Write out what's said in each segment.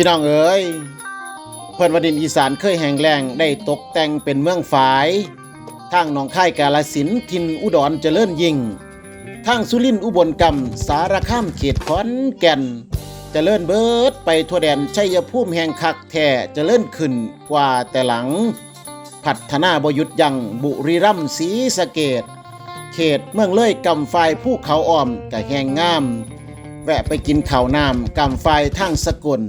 พี่น้องเอ๋ยเพิ่นว่าดินอีสานเคยแห้งแล้งได้ตกแต่งเป็นเมืองฝายทางหนองคายกาลสินทินอุดรเจริญยิ่งทางสุรินทร์อุบลกำสารคามเขตขอนแก่นเจริญเบิดไปทั่วแดนชัยภูมิแห่งคักแท้เจริญขึ้นกว่าแต่หลัง พัฒนาบหยุดยังบุรีรัมย์ศรีสะเกดเขตเมืองเล่ยกำไฟภูเขาอ้อมกะแหงงาม แวะไปกินข้าวน้ำกำไฟทางสกล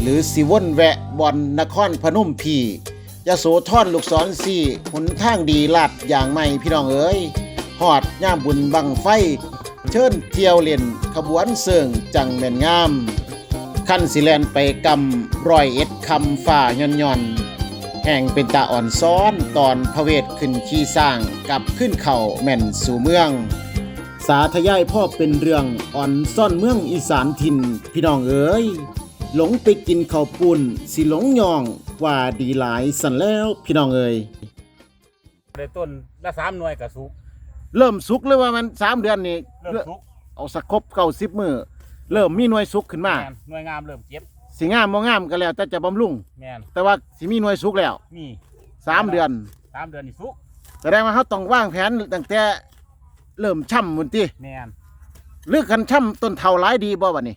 หรือสิวนแวะบอนนครพนมพียะโสธรลูกศรสี่หนทางดีลาดอย่างไม่พี่น้องเอ๋ยหอดย่ามบุญบังไฟ เชิญเที่ยวเล่นขบวนเสิงจังแม่นงาม ขั้นสิแลนไปกำรอยเอ็ดคำฝ่าย่อนย่อนแห่งเป็นตาอ่อนซ้อนตอนพระเวทขึ้นขี่สร้างกับขึ้นเข่าแม่นสู่เมือง สาธยายพ่อเป็นเรื่องอ่อนซ่อนเมืองอีสานถิ่นพี่น้องเอ๋ย หลงไปกินข้าวปุ้นสิหลงยองว่าดีหลายสันแล้วพี่น้องเอ๋ยเลยต้นละสามหน่วยกับสุกเริ่มสุกเลยว่ามันสามเดือนนี่เริ่มสุกเอาสักครบเก้าสิบมือเริ่มมีหน่วยสุกขึ้นมา แมนหน่วยงามเริ่มเจ็บสิงามบ่งามก็แล้ว แต่จะบำรุง แมนแต่ว่าสิมีหน่วยสุกแล้วมีสามเดือน สามเดือนนี่สุกแสดงว่าเขาต้องวางแผนตั้งแต่เริ่มช่ำมุนติแมนเลือกกันช่ำต้นเท่าหลายดีบ่บัดนี้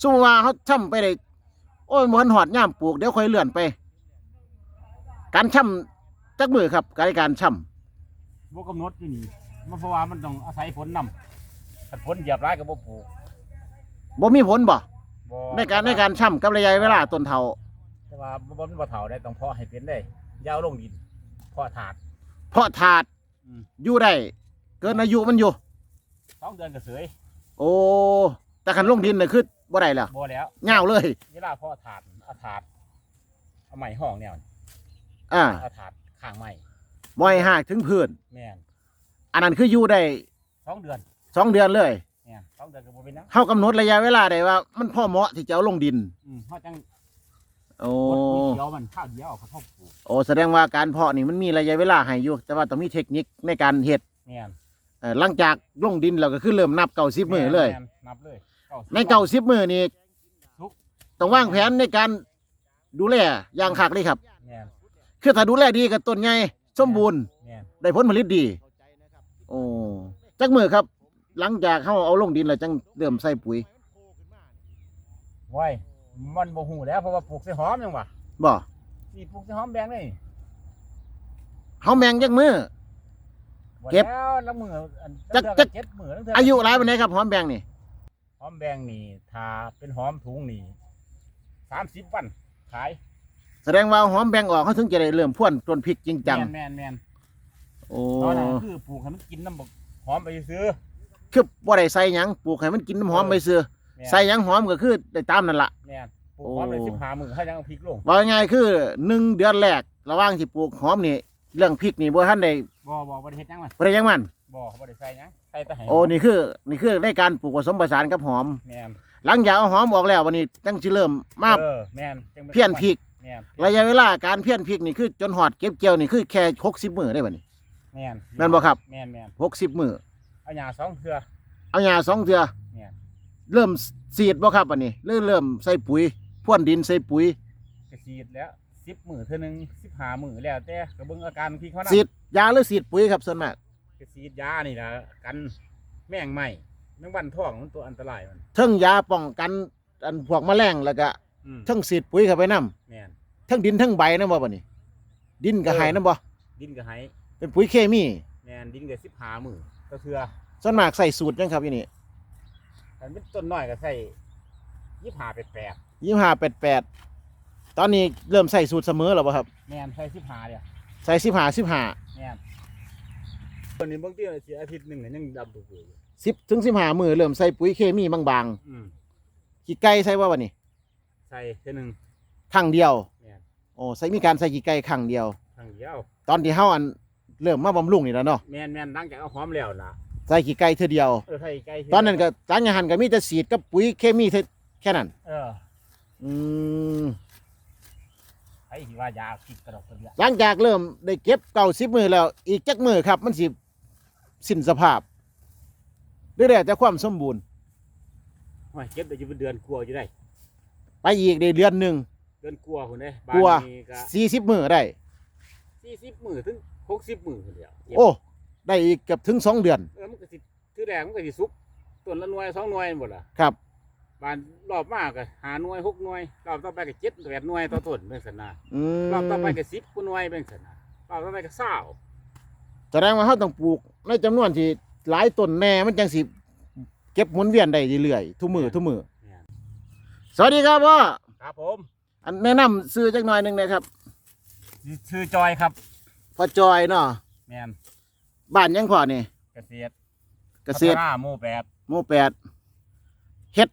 สมมุติว่าเขาช่ำไปได้โอ้ยมันหอดย่ามปลูกเดี๋ยวค่อยเลื่อนไป การช่ำจักมือครับการการช่บวกกำหนดอยู่นี่มันเพราะว่ามันต้องอาศัยฝนนำถ้าฝนเหยียบร้ายกับบ่ปลูกำบ่มีผลบ่บ่ในการในการช่ำกับระยะเวลาต้นเท่าแต่ว่าบ่บ่บ่เฒ่าได้ต้องเพาะให้เป็นได้อยาวลงดินเพาะถาด เพราะถาดอืมอยู่ได้เกินอายุมันอยู่สองเดือนก็เสยโอ้แต่คันลงดินน่ะคือ บ่ได้แล้วบ่แล้วเงาวเลยเวลาเพาะถาดเอาถาดเอาไม้ห้องแนวนี่อ่าเอาถาดข้างไม้บ่ให้หากถึงพื้นแม่นอันนั้นคืออยู่ได้สองเดือนสองเดือนเลยแม่นสองเดือนก็บ่เป็นหยังเฮากำหนดระยะเวลาได้ว่า มันพอเหมาะที่จะเอาลงดิน อืมเฮาจังโอ้กดมีเดียวมันข้าวเดียวเขาเข้าปลูกโอ้แสดงว่าการเพาะนี่มันมีระยะเวลาให้อยู่แต่ว่าต้องมีเทคนิคในการเฮ็ดแม่นเอ่อหลังจากลงดินเราก็คือเริ่มนับเก่าสิบมือเลยแม่นนับเลย90 ในเก่าสิบมือนี่ทุกต้องวางแผนในการดูแลอย่างคักเลยครับ แม่นคือถ้าดูแลดีกับต้นใหญ่สมบูรณ์แม่นได้ผลผลิตดี โอ้จักมือครับ หลังจากเขาเอาลงดินแล้วจังเริ่มใส่ปุ๋ยไว้มันบ่ฮู้แล้วเพราะว่าปลูกใส่หอมยังวะบ่นี่ปลูกใส่หอมแดงนี่เขาแมงจักมือ บ่เก็บแล้วแล้วมืออันจักเทื่อจักเจ็ดมือแล้วเทื่อายุหลายปานใดครับหอมแบงนี่ หอมแดงนี่ถ้าเป็นหอมถุงนี่30วันขายแสดงว่าหอมแบงออกเขาถึงจะได้เริ่มพ่วนต้นพริกจริงจังแม่นแม่นแม่นโอ้ตอนนั้นคือปลูกให้มันกินน้ำบักหอมไปซื้อคือบ่ได้ใส่หยังปลูกให้มันกินน้ำหอมไปซื้อแม่นใส่หยังหอมก็คือได้ตามนั่นล่ะแม่นปลูกหอมเลยโอ้15มื้อให้ยังเอาพริกลงว่าง่ายๆคือหนึ่งเดือนแรกระหว่างที่ปลูกหอมนี่เรื่องพริกนี่บ่ทันได้บ่บ่บ่ได้เฮ็ดหยังมันบ่ได้หยังมัน บ่บ่ได้ใส่หยังใส่แต่ให้โอ้นี่คือนี่คือในการปลูกผสมผสานกับหอม แม่นหลังจากเอาหอมออกแล้ววันนี้จังสิเริ่มมาเออแม่นจังป็เพี้ยนพริก แม่นระยะเวลาการเพี้ยนพริกนี่คือจนหอดเก็บเกี่ยวนี่คือแค่60มื้อได้บัดนี้ แม่นแม่นบ่ครับ แม่นแม่น60มื้อเอาหญ้าสองเทื่อ เอาหญ้าสองเทื่อแม่นเริ่มสีดบ่ครับบัดนี้เริ่มเริ่มใส่ปุ๋ยพ่วนดินใส่ปุ๋ยก็ฉีดแล้วสิบมือเท่านึงสิบห้ามือแล้วแต่ก็เบิ่งอาการพี่เขานะสีดยาหรือสีดปุ๋ยครับส่วนมาก ก็ฉีดยานี่ละกันแมงไหม้แมงวันทองมันตัวอันตรายมัน เทั้งยาป้องกันอันพวกแมลงแล้วก็อืมเทั้งสีดปุ๋ยเข้าไปนํแม่นทั้งดินทั้งใบนะบ่บัดนี้ ดินก็เออให้นะบ่ดินก็ให้เป็นปุ๋ยเคมีแม่นดินก็สิบห้ามือก็เทื่อส่วนมากใส่สูตรจังครับอยู่นี่อันเป็นต้นน้อยก็ใส่ยี่ห้าแปดแปดยี่ห้าแปดแปดตอนนี้เริ่มใส่สูตรเสมอแล้วบ่ครับแม่นใส่สิบห้าเนี่ยใส่สิบห้าสิบห้าแม่น ตัวนี้บางทีมันสิอาทิตย์หนึ่งก็ยังดำตัวอยู่สิบถึงสิบห้ามือเริ่มใส่ปุ๋ยเคมีบางอืมๆขี้ไก่ใส่ว่าบัดนี้ใส่เท่านึงครั้งเดียวแม่น โอ้ใส่มีการใส่ขี้ไก่ครั้งเดียวครั้งเดียว ตอนที่เฮาอันเริ่มมาบำรุงนี่แล้วเนาะแม่นแม่นหลังจากเอาหอมแล้วล่ะใส่ขี้ไก่เท่อเดียว เออใส่ไก่เฮ็ดตอนนั้นก็จานยาหันก็มีแต่สีดกับปุ๋ยเคมีเท่าแค่นั้นเอออืมไอ้ที่ว่ายาพิษกระดอกกระเดียหลังจากเริ่มได้เก็บเก่าสิบมือแล้วอีกจักมือครับ มันสิ สิ้นสภาพเรื่อยๆแต่ความสมบูรณ์โอ้ยเก็บได้อยู่เป็นเดือนกลัวอยู่ได้ ไปอีกได้เดือนหนึ่งเดือนกลัวพุ่นเด้บ้านกลัวนี้ก็สี่สิบมื้อได้40มื้อถึง60มื้อพุ่นเดียวเก็บโอ้ได้อีกเกือบถึงสองเดือนเออมันก็สิคือแรกมันก็สิสุกต้นละหน่วยสองหน่วยหมดล่ะครับบานรอบมากก็หาหน่วยหกหน่วยรอบต่อไปก็เจ็ดแปดหน่วยต่อต้นเป็นสันนาอืมรอบต่อไปก็สิบกว่าหน่วยเป็นสันนารอบต่อไปก็เศร้าแสดงว่าเขาต้องปลูก ในจำนวนที่หลายต้นแน่มันจังสิเก็บหมุนเวียนได้เรื่อยๆทุกมือทุกมือเนี่ยสวัสดีครับพ่อครับผม อันแนะนำซื้อจักหน่อยหนึ่งนะครับชื่อจอยครับพ่อจอยเนาะแมนบ้านยังพ่อนี่เกษตรเกษตรพัฒนาหมู่แปดหมู่แปดเฮ็ด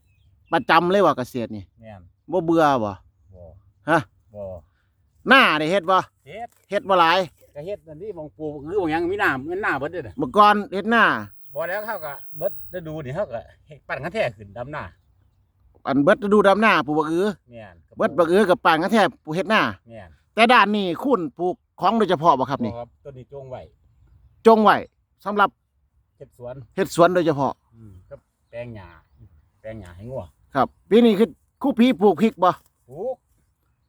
ประจำเลยว่าเกษตรนี่แมนบ่เบื่อบ่บ่ฮะบ่หน้าได้เฮ็ดบ่เฮ็ดเฮ็ดบ่หลาย ก็เฮ็ดนั่นนี่มองปลูกหรือว่าหยังมีน้ำเงินหน้าเบิดเด้อน่ะเมื่อก่อนเฮ็ดหน้า บ่แล้วเขาก็เบิดฤดูนี่เขาก็เฮ็ดปั่นกันแท้ขึ้นดำหน้าอันเบิดฤดูดำหน้าปลูกบักอือแม่นเบิดบักอือกับป่านกันแทบปลูกเฮ็ดหน้า แม่นแต่ด้านนี้คุณปลูกของโดยเฉพาะบ่ครับนี่ครับต้นนี้จงไว้จงไว้สำหรับเฮ็ดสวนเฮ็ดสวนโดยเฉพาะ อืมก็แปลงหญ้าแปลงหญ้าให้งัวครับปีนี้คือคู่ปีปลูกพริกบ่ปลูก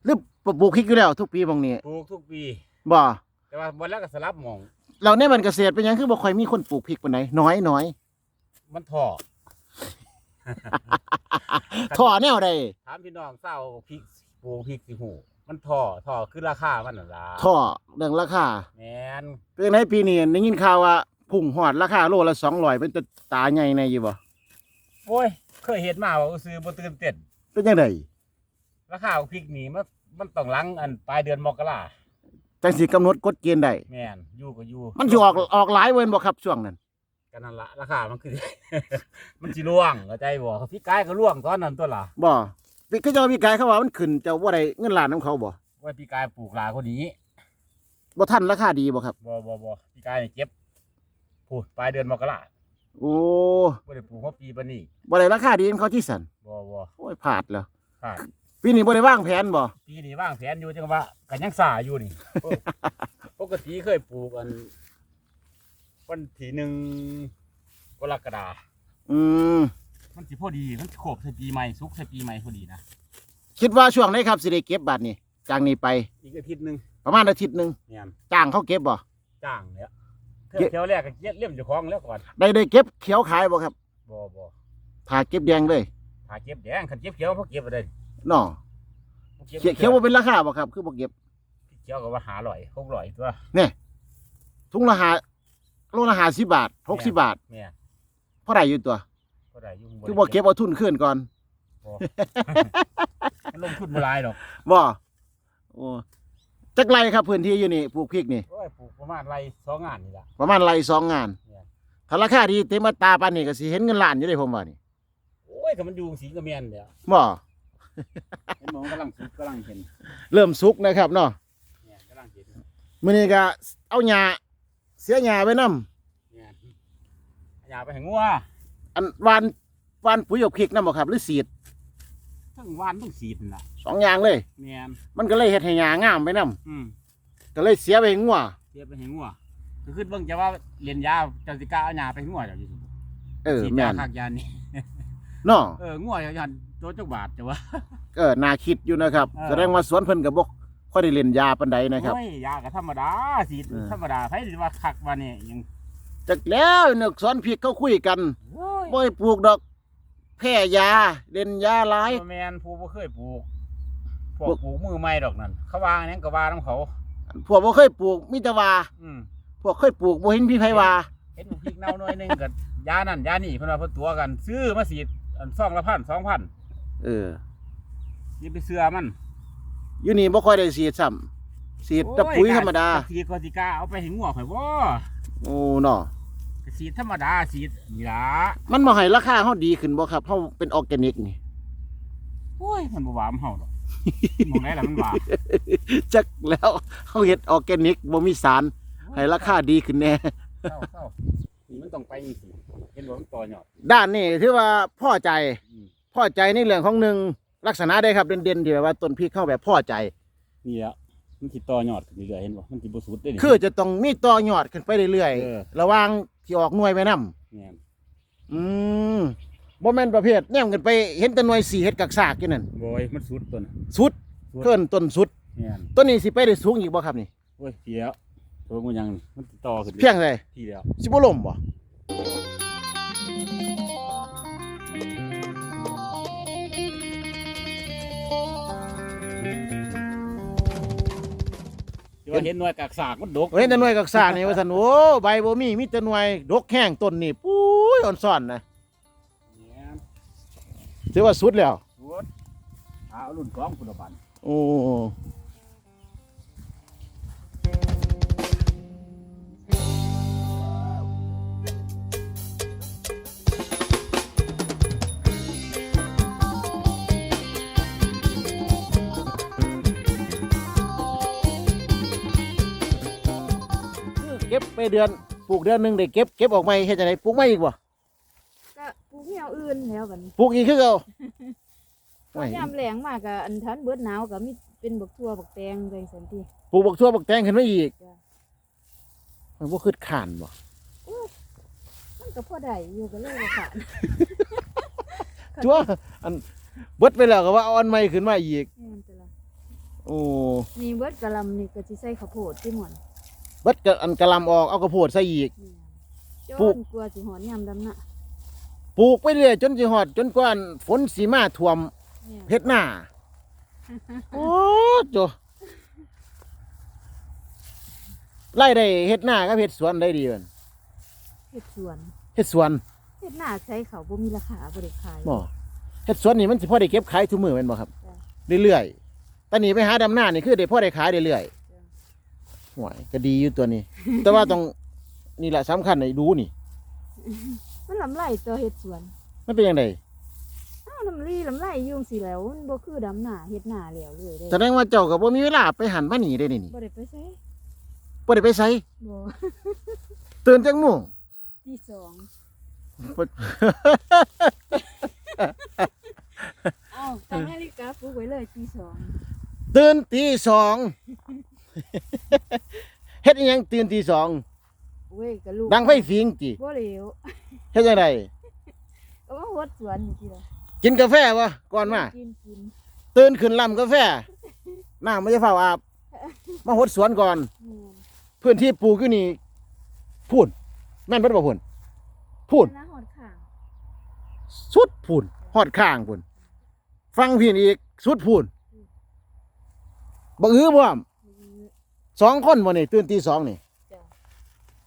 หรือปลูกพริกอยู่แล้วทุกปีบางนี้ปลูกทุกปีบ่ แต่ว่าบนแล้วก็สลับหมอง เราในมันเกษตรเป็นหยังคือบ่ค่อยมีคนปลูกพริกปานใดน้อยน้อยมันท่อท่อแนวใดถามพี่น้องเศร้าพริกปลูกพริกสิหูมันท่อท่อคือราคามันน่ะล่ะท่อเรื่องราคาแมนเป็นไงปีนี้ได้ยินข่าวว่าพุ่งฮอดราคาโลละ200เป็นตาตาใหญ่ในอยู่บ่โอ้ยเคยเห็นมาว่าซื้อบ่ตื่นเต้นเป็นจังไดราคาของพริกนี่มันมันต้องหลังอันปลายเดือนมกรา จังสิกำหนดกฎเกณฑ์ได้แม่นอยู่ก็อยู่มันสิออกออกหลายเว้นบ่ครับช่วงนั้นกันนั่นละราคามันคือ มันสิร่วงเข้าใจบ่พี่กายก็ร่วงตอนนั้นตัวล่ะบ่พี่ก็จะว่าพี่กายเขาว่ามันขึ้นเจ้าบ่ได้เงินล้านของเขาบ่ว่าพี่กายปลูกหลายคนนี้บ่ทันราคาดีบ่ครับบ่บ่บ่พี่กายนี่เก็บพูดปลายเดือนมกราโอ้บ่ได้ปลูกเพราะปีบัดนี้บ่ได้ราคาดีของเขาที่สันบ่บ่โอ้ยพลาดแล้วค่ะ ปีนี้บ่ได้วางแผนบ่ปีนี้วางแผนอยู่จังว่ากันยังสาอยู่นี่ ปกติเคยปลูกอัน วันที่หนึ่งกรกฎาอืมมันสิพอดีมันสิโขบใส่ปีใหม่สุกใส่ปีใหม่พอดีนะคิดว่าช่วงไหนครับสิได้เก็บบัตรนี่จากนี้ไปอีกอาทิตย์หนึ่งประมาณอาทิตย์หนึงเนี่ยจ้างเขาเก็บบ่ จ้างเนี่ยเที่เก็บยวเที่ยวแรกก็เก็บเลี่ยมเจ้าของแล้วก่อนได้ได้เก็บเขียวขายบ่ครับบ่บ่ถ้าเก็บแดงเลย หาเก็บแดงคันเก็บเขียวเพราะเก็บอะไร เนาะเขียวเขียวบ่เป็นราคาบ่ครับ คือบ่เก็บเขียวก็ว่าหาลอยหกลอยตัวถุงละหาโลละ50บาท60บาทเนี่ยพอได้อยู่ตัวก็ได้อยุ่งคือบ่เก็บเอาทุนคืนก่อนมันลงทุนบ่หลายดอกบ่โอ้จักไรครับพื้นที่อยู่นี่ปลูกพริกนี่โอ้ยปลูกประมาณไรสองงานนี่ล่ะประมาณไรสองงานเนี่ยถ้าราคาดีเต็มอัตราปานนี้ก็สิเห็นเงินล้านอยู่ได้ผมว่านี่โอ้ยก็มันอยู่สีกระเมียนเดี๋ยวบ่ เห็นหมองกำลังสุกกำลังเห็นเริ่มสุกนะครับเนาะเนี่ยกำลังเห็นมื้อนี้ก็เอาหญ้าเสียหญ้าไว้นํเนี่ยอย่าไปให้งัวอันหวานหวานปุ๋ยกับพริกนํบ่ครับหรือสีดทั้งหวานทั้งสีดนั่นล่ะสองอย่างเลยแม่นมันก็เลยเฮ็ดให้หญ้างามไปนํอืมก็เลยเสียไปให้งัวเทียบไปให้งัวก็คือเบิ่งจะว่าเรียนยาเจ้าสิกล้าเอาหญ้าไปให้งัวเจ้าอยู่ซั่นบ่เออฉีดแม่ยานคักยานี่เนาะเอองัวยัน ตัวจักบาทจ้ะวะ เออน่าคิดอยู่นะครับเออ แสดงว่าสวนเพิ่นก็บ่ค่อยได้เล่นยาปานใดนะครับ โอ้ยยาก็ธรรมดาสีดเออ ธรรมดาไผสิว่าคักว่านี่ยังจักแล้วนึกสวนพริกเขาคุยกันโอ้ยบ่ให้ปลูกดอกแพ้ยาเล่นยาหลาย บ่แม่นผู้บ่เคยปลูกพวปลูกกปลูกมือใหม่ดอกนั่นเขาว่าอันนั้นก็ว่านํเขา พวกบ่เคยปลูกมีแต่ว่าอืมพวกเคยปลูกบ่เห็นพี่ไผว่าเห็นบ่พริกเน่าหน่อยหนึงก็ยานั่นยานี่เพิ่นว่าเพิ่นตัวกัน ซื้อมาสีดอันซองละพันสองพัน เออ อย่าไปเชื่อมันอยู่นี่บ่ค่อยได้สีดซ้ำสีดแต่ปุ๋ยธรรมดาสีดก็สิกล้าเอาไปให้งัวข่อยบ่โอ้เนาะก็สีดธรรมดาสีดนี่ล่ะมันบ่ให้ราคาเฮาดีขึ้นบ่ครับเฮาเป็นออร์แกนิกนี่ โอ้ยมันบ่หวานเฮาดอกมองได้ล่ะมันหวานจักแล้วเฮาเฮ็ดออร์แกนิกบ่มีสารให้ราคาดีขึ้นแน่ เศร้าเศร้านี่มันต้องไปจังซี่เห็นบ่มันต่อยอดด้านนี้ถือว่าพอใจ อืม พอใจในเรื่องของหนึ่งลักษณะได้ครับเด่นๆที่แบบว่าต้นพริกเข้าแบบพอใจ นี่แหละมันสิต่อยอดขึ้นเรื่อยๆเห็นบ่มันสิบ่สุดเด้นี่ คือจะต้องมีต่อยอดขึ้นไปเรื่อยเออ ๆระหว่างที่ออกหน่วยไปนํเนี่ยอืมบ่แม่นประเภทแนมกันไปเห็นแต่หน่วยสีเฮ็ดกักซากอยู่นั่นบอยมันสุดตัวน่ะสุดสุดเกินต้นสุดแม่นต้นนี้สิไปได้สูงอีกบ่ครับนี่โอ้ยเดี๋ยวตัวมันยังมันติดต่อขึ้นเพียงใดที่แล้วสิบ่ล่มบ่ ที่ว่าเห็นหน่วยกากสากมันดกเห็นแต่หน่วยกักซากนี่ว่าซั่นโอ้ใบบ่มีมีแต่หน่วยดกแห้งต้นนี่ปุ้ยอ่อนซ่อนนะแม่นถือว่าสุดแล้วสุดเอารุ่นสองคุณบันโอ้ ไปเดือนปลูกเดือนหนึงได้เก็บเก็บออกมาเฮ็ดจังไดปลูกใหม่อีกบ่ก็ปลูกแนวอื่นแล้วบัดนี้ปลูกอีกคือเก่าไม่ยามแรงมากก็อันทันเบิดหนาวก็มีเป็นบักทั่วบักแตงจังซั่นติปลูกบักทั่วบักแตงขึ้นมาอีกจ้ะมันบ่คือขานบ่มันก็พอได้อยู่ก็เลยบ่ขาดจัวอันเบิดไปแล้วก็ว่าเอาอันใหม่ขึ้นมาอีกแม่นแต่ละโอ้นี่เบิดกะหลำนี่ก็สิใส่ข้าวโพดที่หมอน เบิดก็อันกะหลำออกเอากระโพดใส่อีกนี่จปลูกนกลัวสิหอนยามดำน่ะปลูกไปเรื่อยจนสิฮอดจนกว่าฝนสีมาท่วมแม่นเฮ็ดหน้าโอ้โจไล่ได้เฮ็ดหน้ากับเฮ็ดสวนได้ดีเพิ่นเฮ็ดสวนเฮ็ดสวนเฮ็ดหน้าใช้เขาวบ่มีราคาบ่ได้ขาย บ่เฮ็ดสวนนี่มันสิพอได้เก็บขายทุกมื้อแม่นบ่ครับ จ้ะ เรื่อยๆตอนนี้ไปหาดำหน้านี่คือได้พอได้ขายเรื่อยจ้ะๆ ห่วยก็ดีอยู่ตัวนี้ แต่ว่าต้องนี่แหละสำคัญให้ดูนี่ มันลำไรตัวเฮ็ดสวนมันเป็นจังไดอ้าวลำลีลำไรอยุ่จั่งสิแล้วมันบ่คือดำหน้าเฮ็ดหน้าแล้วเลยเด้แสดงว่าเจ้าก็บ่มีเวลาไปหันมาหนีได้นี่นี่บ่ได้ไปใช้บ่ได้ไปไสบ่ตื่นจังโมงที่สองบ่เอ้าตั้งนาฬิกาปลุกไว้เลยที่สองตื่นตีสอง เฮ็ดอิหยังตื่นตีสองเว้ยก็ลูกดังไฟฟิงติบ่เหลวเฮ็ดจังไดก็มาหดสวนนี่ทีละกินกาแฟบ่ก่อนมากินกินตื่นขึ้นลำกาแฟน้ำไม่จะเฝ้าอาบ มาหดสวนก่อนแม่นพื้นที่ปลูกอยู่นี่พูนแม่นเพิ่นบ่พูนพูนหน้าหอดข้างสุดพูนฮอดข้างพูนฟังพี่อีกสุดพูนบ่อื้อบ่มมือ สองคนบ่นี่ตื่นตีสองนี่จ้ะ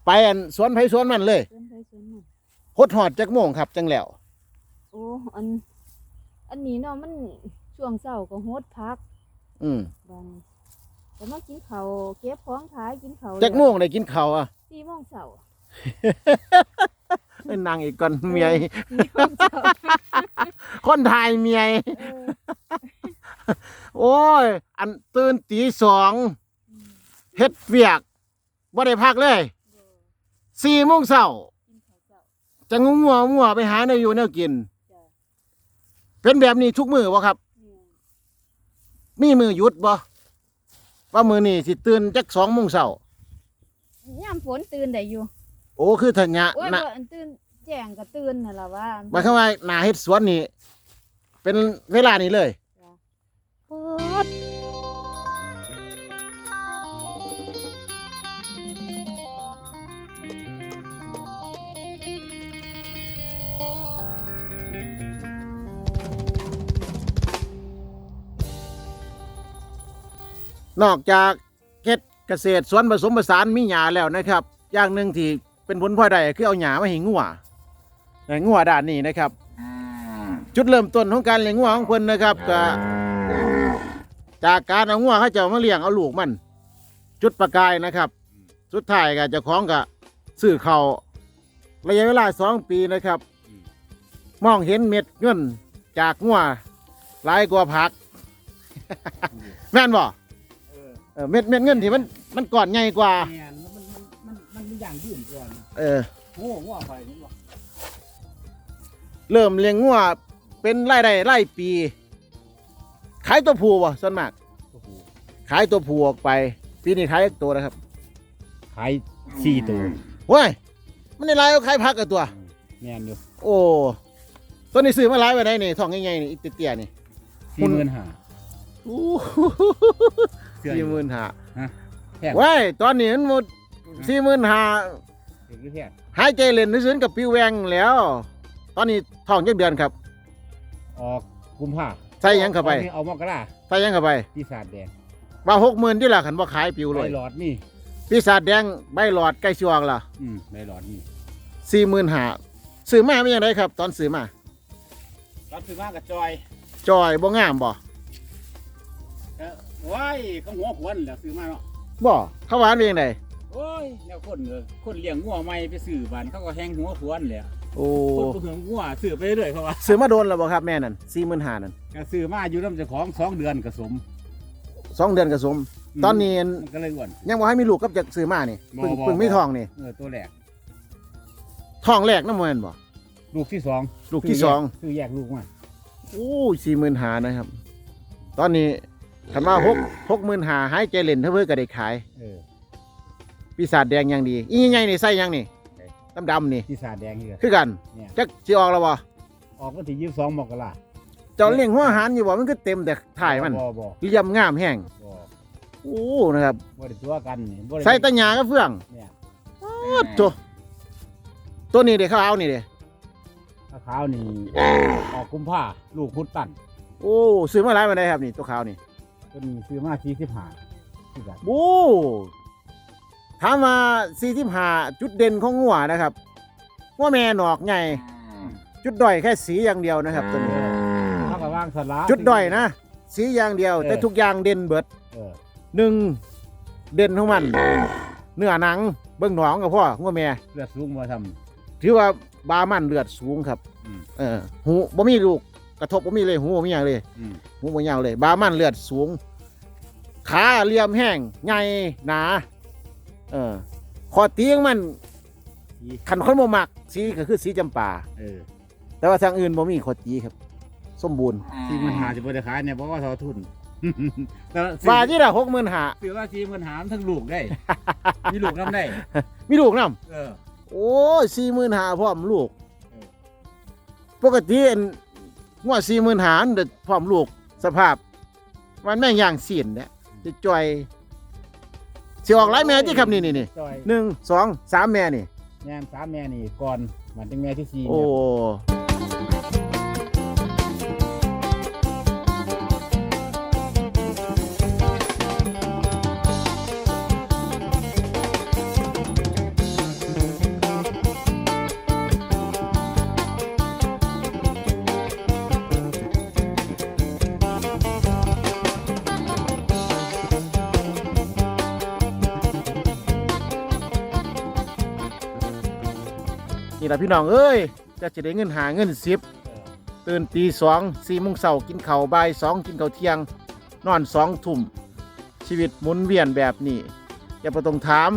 ไปอันสวนไผสวนมันเลยเพิ่นไปสวนมันหดหอดจักโมงครับจังแล้ว โอ้อัน อันนี้เนาะมันช่วงเช้าก็หดพักอืมบางก็มากินข้าวเก็บของขายกินข้าวจักโมงได้กินข้าวอะ4โมงเช้าเอ้ยนางอีกก่อนเมีย4โมงเช้าคนไทยเมียเออโอ้ย อันตื่นตีสองอืม เฮ็ดเวียกบ่ได้พักเลยเด้อสี่โมงเช้ากินข้าวเช้าจะงูงัวงัวไปหาแนวอยู่แนวกินจ้ะเป็นแบบนี้ทุกมือบ่ครับแม่นมีมือหยุดบ่ว่ามือนี่สิตื่นจักสองโมงเช้ายามฝนตื่นได้อยู่ โอ้คือทัญญะโอ้ยนะบ่อันตื่นแจ้งก็ตื่นน่ะล่ะว่าหมายความว่าหน้าเฮ็ดสวนนี่เป็นเวลานี้เลย นอกจากเฮ็ดเกษตรสวนผสมผสานมีหญ้าแล้วนะครับ อย่างหนึ่งที่เป็นผลพลอยได้คือเอาหญ้ามาให้งัวให้งัวด้านนี้นะครับ จุดเริ่มต้นของการเลี้ยงงัวของเพิ่นนะครับก็จากการเอางัวเขาเจ้ามาเลี้ยงเอาลูกมัน จุดประกายนะครับ สุดท้ายก็เจ้าของก็ซื้อเขาวระยะเวลาสองปีนะครับ มองเห็นเม็ดเงินจากงัวหลายกว่าผัก แม่นบ่เออเออเม็ดเม็ดเงินที่มันมันก่อนใหญ่กว่า แม่นมันมันมันมันมันอย่างยืนกว่านะเออโง่ง่วไปนี่บ่เริ่มเลี้ยงงัวเป็นรายได้รายปี ขายตัวผู้บ่ส่วนมาก โอ้โหขายตัวผู้ออกไป ปีนี้ขายตัวนะครับขายสี่ตัวว้ายมันในรายเอาขายพักกับตัว แม่นอยู่โอ้ต้นนี้ซื้อมาหลายไปได้นี่ทองง่ายๆนี่อีเตี้ยๆนี่ สี่หมื่นห้าอู้ เสื้อสี่หมื่นห้าแพงว้ายตอนนี้มันหมดสี่หมื่นห้าเด็กแพงหายใจเล่นซื้อๆกับปิวแวงแล้ว ตอนนี้ท้องจักเดือนครับ ออกกุมภาใส่หยังเข้าไป เอามกราใส่หยังเข้าไปปีศาจแดงว่าหกหมื่นที่ละขันว่าขายปิวเลใบยหลอดนี่ปีศาจแดงใบหลอดใกล้ชิวงล่ะอืมใบหลอดนี่สี่หมื่นห้าซื้อมาไม่ยังไงครับ ตอนซื้อมา รับซื้อมากับจอยจอยบ่งามบ่เออ ว้ายเขาหัวขวนแหล้วซื้อมาเนาะบ่เขาหวานเป็นยังไงโอ้ยแนวคนเออคนเลี้ยงงัวใหม่ไปซื้อบ้านเขาก็แห้งหัวขวนแหละโอ้คนก็เหืองงัวซื้อไปเรื่อยเขาว่าซื้อมาโดนแล้วบ่ครับแม่นั่นสี่หมื่นห้านั่นก็ซื้อมาอยู่น้ำเจ้าของสองเดือนก็สมสองเดือนกระสม ตอนนี้มันก็เลยอ้วน ยังบ่ให้มีลูกกับจากซื้อมานี่บ่เพิ่งบ่เพิ่งมีบ่ทองนี่เออตัวแรกทองแรกน้ำมันบ่ลูกที่สองลูกที่สองคือแยกลูกมาโอ้ยสี่หมื่นหานะครับ ตอนนี้ คันว่าหกหกหมื่นหาหายใจเล่นเท่าเพื่อก็ได้ขายเออปีศาจแดงอย่างดีอีใหญ่ๆนี่ใส่หยังนี่ใส่ดำดำๆนี่ ที่สาแดงนี่ก็คือกันเนี่ยจักสิออกแล้วบ่ออกวันที่ยี่สิบสองมกราเจ้าเลี้ยงหัวอาหารอยู่บ่มันก็เต็มแต่ถ่ายมันบ่บ่เลี่ยมงามแห้งบ่โอ้นะครับบ่ได้ตัวกันนี่บ่ได้ใส่แตะหยาก็เฟื่องเนี่ยโอ้ตัวตัวนี้เด้เขาเอานี่เด้ถ้าขาวนี่ออกกุมภาลูกพุดตันโอ้ซื้อมาหลายมาได้ครับนี่ตัวขาวนี่ ตัวนี้ซื้อมาสี่สิบห้าคือกันโอ้ถามมา45จุดเด่นของงัวนะครับงัวแม่นอกใหญ่จุดด้อยแค่สีอย่างเดียวนะครับตัวนี้ ถ้ากับว่างสลา จุดด้อยนะ สีอย่างเดียว เออ แต่ทุกอย่างเด่นเบิดเออหนึ่งเด่นของมัน เนื้อหนังเบิ้งหนองกับพ่องัวแม่ เลือดสูงมาท ถือว่าบามันเลือดสูงครับ อืมเออหูบ่มีลูก กระทบบ่มีเลยหูบ่มีอย่างเลยำอืม หูบ่ยาวเลยบามันเลือดสูง ขาเหลี่ยมแห้งใหญ่หนา เออขอตีของมันอีขันคนบ่มักสีก็คือสีจำปา เออแต่ว่าทางอื่นบ่มีขอตีครับ สมบูรณ์ที่มันหาจะบ่ได้ขายเนี่ยเพราะว่าทอทุน แต่ซื้อฟ้าที่ละหกหมื่นหาซื้อว่าสี่มันหามทั้งลูกได้ มีลูกน้ำได้ มีลูกนํเออโอ้ยสี่หมื่นหาพร้อมลูก เออ ปกติอัน งวดสี่หมื่นหาอันเด็ดพร้อมลูกสภาพ มันแม่งอย่างเสียนเนี่ยจะจ่อยสิออกหลายแม่ที่ครับนี่นี่นี่จอยหนึ่งสองสามแม่นี่ แม่นสามแม่นี่ก่อนมันเป็นแม่ที่สี่โอ้ เนี่ย ละพี่น้องเอ้ยจะจะได้เงินหาเงินสิบตื่นตีสองสี่โมงเช้ากินข้าวบ่ายสองกินข้าวเที่ยง นอนสองทุ่มชีวิตหมุนเวียนแบบนี้อย่าไปต้องถาม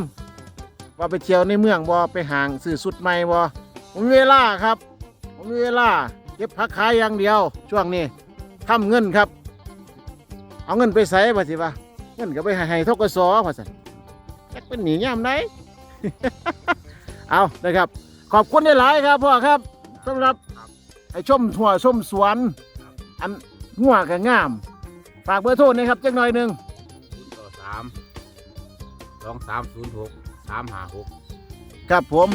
ว่าไปเที่ยวในเมืองบ่ไปห่างซื้อสุดใหม่บ่ผมมีเวลาครับผมมีเวลาเก็บผักขายอย่างเดียว ช่วงนี้ทำเงินครับ เอาเงินไปใส่บ่สิวะเงินก็ไปให้ให้ทกศพ่อสันจักเป็นหนีย่ามไหน เอานะครับ ขอบคุณหลายๆครับพ่อครับสำหรับให้ชมทั่วชมสวน อันงัวก็งาม ฝากเบอร์โทรหนะครับจักหน่อยหนึ่งศูนย์ต่อสามสองสามศูนย์หกสามห้าหกครับผม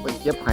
ไปเก็บไห้